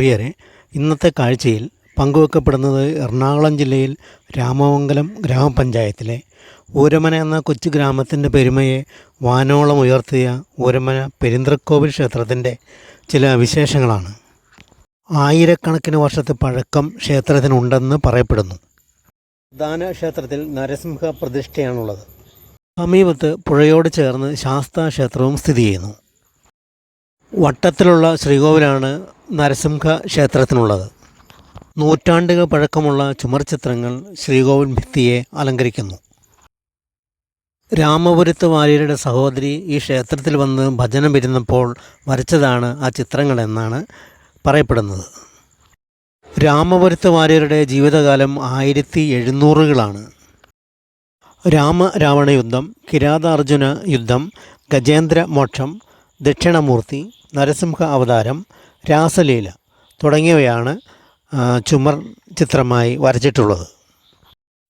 പ്രിയരെ ഇന്നത്തെ കാഴ്ചയിൽ പങ്കുവെക്കപ്പെടുന്നത് എറണാകുളം ജില്ലയിൽ രാമമംഗലം ഗ്രാമപഞ്ചായത്തിലെ ഊരമന എന്ന കൊച്ചു ഗ്രാമത്തിന്റെ പെരുമയെ വാനോളം ഉയർത്തിയ ഊരമന പെരിന്തൃക്കോവിൽ ക്ഷേത്രത്തിന്റെ ചില വിശേഷങ്ങളാണ്. ആയിരക്കണക്കിന് വർഷത്തെ പഴക്കം ക്ഷേത്രത്തിനുണ്ടെന്ന് പറയപ്പെടുന്നു. പ്രധാന ക്ഷേത്രത്തിൽ നരസിംഹ പ്രതിഷ്ഠയാണുള്ളത്. സമീപത്ത് പുഴയോട് ചേർന്ന് ശാസ്താ ക്ഷേത്രവും സ്ഥിതി ചെയ്യുന്നു. വട്ടത്തിലുള്ള ശ്രീകോവിലാണ് നരസിംഹ ക്ഷേത്രത്തിനുള്ളത്. നൂറ്റാണ്ടുകൾ പഴക്കമുള്ള ചുമർചിത്രങ്ങൾ ശ്രീകോവിൽ ഭിത്തിയെ അലങ്കരിക്കുന്നു. രാമപുരത്ത് വാര്യരുടെ സഹോദരി ഈ ക്ഷേത്രത്തിൽ വന്ന് ഭജനം ഇരുന്നപ്പോൾ വരച്ചതാണ് ആ ചിത്രങ്ങളെന്നാണ് പറയപ്പെടുന്നത്. രാമപുരത്ത് വാര്യരുടെ ജീവിതകാലം ആയിരത്തി എഴുന്നൂറുകളാണ്. രാമ രാവണ യുദ്ധം കിരാതാർജുന യുദ്ധം ഗജേന്ദ്ര മോക്ഷം ദക്ഷിണമൂർത്തി നരസിംഹ അവതാരം രാസലീല തുടങ്ങിയവയാണ് ചുമർ ചിത്രമായി വരച്ചിട്ടുള്ളത്.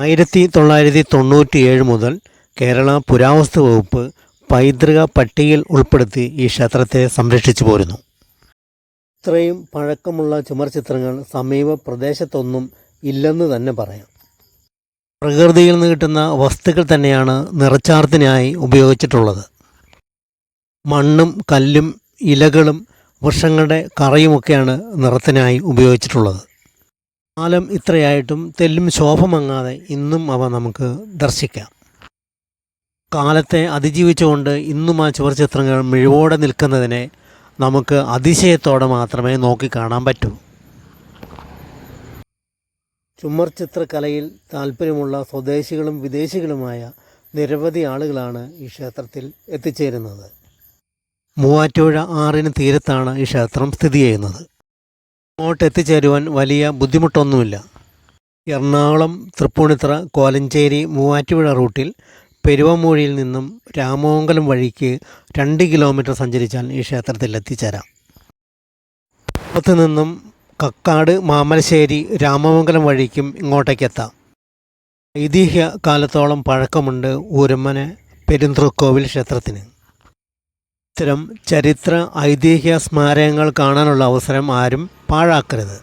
ആയിരത്തി തൊള്ളായിരത്തി തൊണ്ണൂറ്റിയേഴ് മുതൽ കേരള പുരാവസ്തു വകുപ്പ് പൈതൃക പട്ടികയിൽ ഉൾപ്പെടുത്തി ഈ ക്ഷേത്രത്തെ സംരക്ഷിച്ചു പോരുന്നു. ഇത്രയും പഴക്കമുള്ള ചുമർ ചിത്രങ്ങൾ സമീപ പ്രദേശത്തൊന്നും ഇല്ലെന്ന് തന്നെ പറയാം. പ്രകൃതിയിൽ നിന്ന് കിട്ടുന്ന വസ്തുക്കൾ തന്നെയാണ് നിറച്ചാർത്തിനായി ഉപയോഗിച്ചിട്ടുള്ളത്. മണ്ണും കല്ലും ഇലകളും വൃക്ഷങ്ങളുടെ കറയുമൊക്കെയാണ് നിറത്തിനായി ഉപയോഗിച്ചിട്ടുള്ളത്. കാലം ഇത്രയായിട്ടും തെല്ലും ശോഭമങ്ങാതെ ഇന്നും അവ നമുക്ക് ദർശിക്കാം. കാലത്തെ അതിജീവിച്ചുകൊണ്ട് ഇന്നും ആ ചുവർ ചിത്രങ്ങൾ മിഴിവോടെ നിൽക്കുന്നതിനെ നമുക്ക് അതിശയത്തോടെ മാത്രമേ നോക്കിക്കാണാൻ പറ്റൂ. ചുമർ ചിത്രകലയിൽ താല്പര്യമുള്ള സ്വദേശികളും വിദേശികളുമായ നിരവധി ആളുകളാണ് ഈ ക്ഷേത്രത്തിൽ എത്തിച്ചേരുന്നത്. മൂവാറ്റുപുഴ ആറിന് തീരത്താണ് ഈ ക്ഷേത്രം സ്ഥിതി ചെയ്യുന്നത്. അങ്ങോട്ട് എത്തിച്ചേരുവാൻ വലിയ ബുദ്ധിമുട്ടൊന്നുമില്ല. എറണാകുളം തൃപ്പൂണിത്തറ കോലഞ്ചേരി മൂവാറ്റുപുഴ റൂട്ടിൽ പെരുവമൂഴിയിൽ നിന്നും രാമമംഗലം വഴിക്ക് രണ്ട് കിലോമീറ്റർ സഞ്ചരിച്ചാൽ ഈ ക്ഷേത്രത്തിൽ എത്തിച്ചേരാം. പുറത്തു നിന്നും കക്കാട് മാമലശ്ശേരി രാമമംഗലം വഴിക്കും ഇങ്ങോട്ടേക്കെത്താം ഐതിഹ്യ കാലത്തോളം പഴക്കമുണ്ട് ഊരമ്മനെ പെരുന്തൃക്കോവിൽ ക്ഷേത്രത്തിന്. ഇത്തരം ചരിത്ര ഐതിഹ്യ സ്മാരകങ്ങൾ കാണാനുള്ള അവസരം ആരും പാഴാക്കരുത്.